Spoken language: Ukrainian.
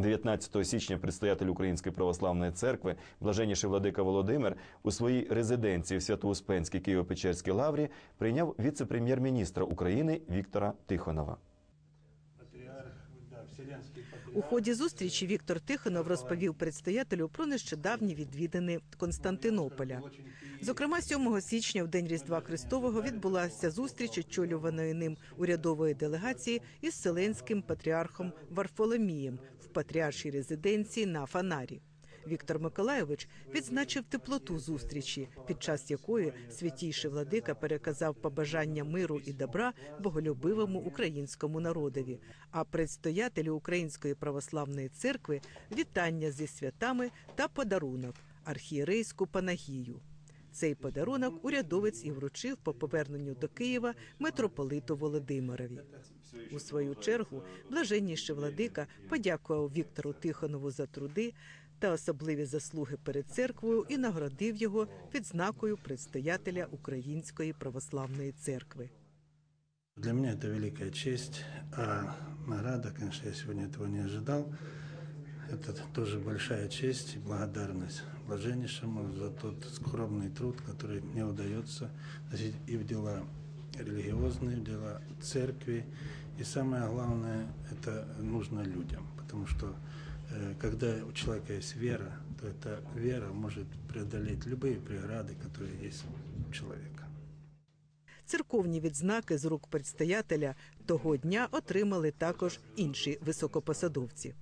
19 січня предстоятель Української православної церкви, блаженніший владика Володимир, у своїй резиденції в Свято-Успенській Києво-Печерській лаврі прийняв віце-прем'єр-міністра України Віктора Тихонова. У ході зустрічі Віктор Тихонов розповів предстоятелю про нещодавні відвідини Константинополя. Зокрема, 7 січня, в день Різдва Христового, відбулася зустріч очолюваної ним урядової делегації із селенським патріархом Варфоломієм в патріаршій резиденції на Фанарі. Віктор Миколайович відзначив теплоту зустрічі, під час якої святійший владика переказав побажання миру і добра боголюбивому українському народові, а предстоятелю Української православної церкви вітання зі святами та подарунок архієрейську панагію. Цей подарунок урядовець і вручив по поверненню до Києва митрополиту Володимирові. У свою чергу блаженніший владика подякував Віктору Тихонову за труди та особливі заслуги перед церквою і нагородив його відзнакою предстоятеля Української православної церкви. Для меня это великая честь, а награда, конечно, я сегодня этого не ожидал. Это тоже большая честь и благодарность блаженнейшему за тот скромный труд, который мне удается носить и в дела религиозные, в дела церкви. И самое главное, это нужно людям, потому что э, когда у человека есть вера, то эта вера может преодолеть любые преграды, которые есть у человека. Церковні відзнаки з рук предстоятеля того дня отримали також інші високопосадовці.